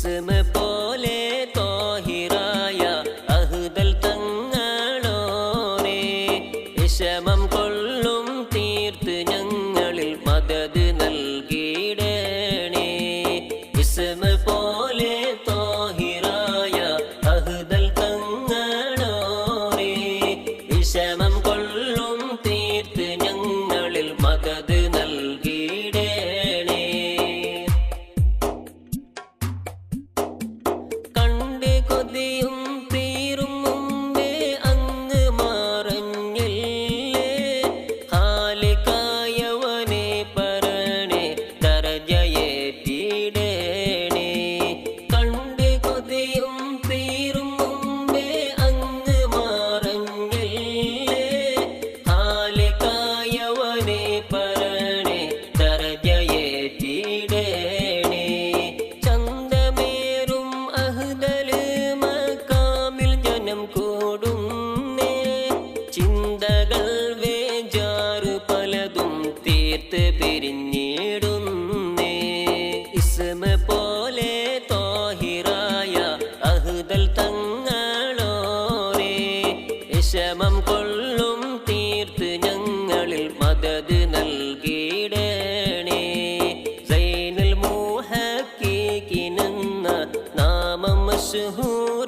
se me pole ചിന്തകൾ വേജാറ് പലതും തീർത്ത് പിരിഞ്ഞിടുന്നേ. ഇസ്മ പോലെ തോഹിറായ അഹുദൽ തങ്ങളോരേ. വിഷമം കൊള്ളും തീർത്ത് ഞങ്ങളിൽ മദത് നൽകിയിടണേ സൈനുൽ മൂഹക്കേക്കിനെന്ന നാമം മഷഹൂർ